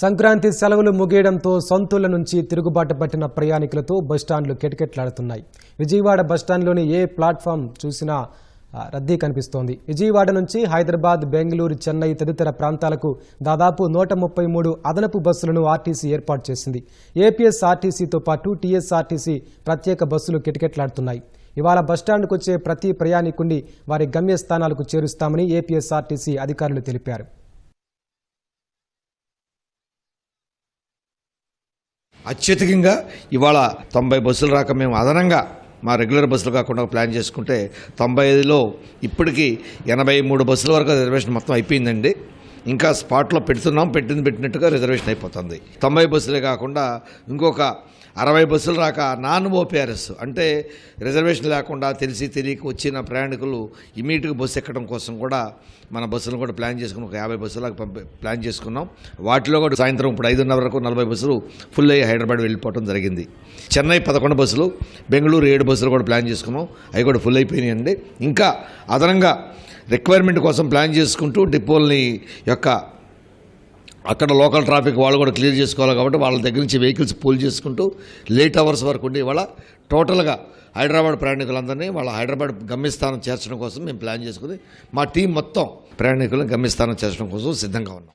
సంక్రాంతి సెలవులు ముగియడంతో సొంతూళ్ళ నుంచి తిరుగుబాటు పట్టిన ప్రయాణికులతో బస్టాండ్లు కిటకిటలాడుతున్నాయి. విజయవాడ బస్టాండ్లోని ఏ ప్లాట్ఫామ్ చూసినా రద్దీ కనిపిస్తోంది. విజయవాడ నుంచి హైదరాబాద్ బెంగళూరు చెన్నై తదితర ప్రాంతాలకు దాదాపు నూట ముప్పై మూడు అదనపు బస్సులను ఆర్టీసీ ఏర్పాటు చేసింది. ఏపీఎస్ ఆర్టీసీతో పాటు టీఎస్ఆర్టీసీ ప్రత్యేక బస్సులు కిటకిటలాడుతున్నాయి. ఇవాళ బస్టాండ్కు వచ్చే ప్రతి ప్రయాణికుడిని వారి గమ్యస్థానాలకు చేరుస్తామని ఏపీఎస్ఆర్టీసీ అధికారులు తెలిపారు. అత్యధికంగా ఇవాళ తొంభై బస్సులు రాక మేము అదనంగా మా రెగ్యులర్ బస్సులు కాకుండా ప్లాన్ చేసుకుంటే తొంభై ఐదులో ఇప్పటికీ ఎనభై మూడు బస్సుల వరకు రిజర్వేషన్ మొత్తం అయిపోయిందండి. ఇంకా స్పాట్లో పెడుతున్నాం పెట్టింది పెట్టినట్టుగా రిజర్వేషన్ అయిపోతుంది. తొంభై బస్సులే కాకుండా ఇంకొక అరవై బస్సులు రాక నాన్ ఓపీఆర్ఎస్ అంటే రిజర్వేషన్ లేకుండా తెలిసి తెలియక వచ్చిన ప్రయాణికులు ఇమీడియట్గా బస్సు ఎక్కడం కోసం కూడా మన బస్సులను కూడా ప్లాన్ చేసుకుని ఒక యాభై బస్సులకు పంపి ప్లాన్ చేసుకున్నాం. వాటిలో కూడా సాయంత్రం ఇప్పుడు ఐదున్నర వరకు నలభై బస్సులు ఫుల్ అయ్యి హైదరాబాద్ వెళ్ళిపోవడం జరిగింది. చెన్నై పదకొండు బస్సులు బెంగళూరు ఏడు బస్సులు కూడా ప్లాన్ చేసుకున్నాం. అవి కూడా ఫుల్ అయిపోయినాయండి. ఇంకా అదనంగా రిక్వైర్మెంట్ కోసం ప్లాన్ చేసుకుంటూ డిపోల్ని యొక్క అక్కడ లోకల్ ట్రాఫిక్ వాళ్ళు కూడా క్లియర్ చేసుకోవాలి కాబట్టి వాళ్ళ దగ్గర నుంచి వెహికల్స్ పూల్ చేసుకుంటూ లేట్ అవర్స్ వరకు ఉండి ఇవాళ టోటల్గా హైదరాబాద్ ప్రయాణికులందరినీ వాళ్ళ హైదరాబాద్ గమ్యస్థానం చేర్చడం కోసం మేము ప్లాన్ చేసుకుని మా టీం మొత్తం ప్రయాణికులను గమ్యస్థానం చేర్చడం కోసం సిద్ధంగా ఉన్నాం.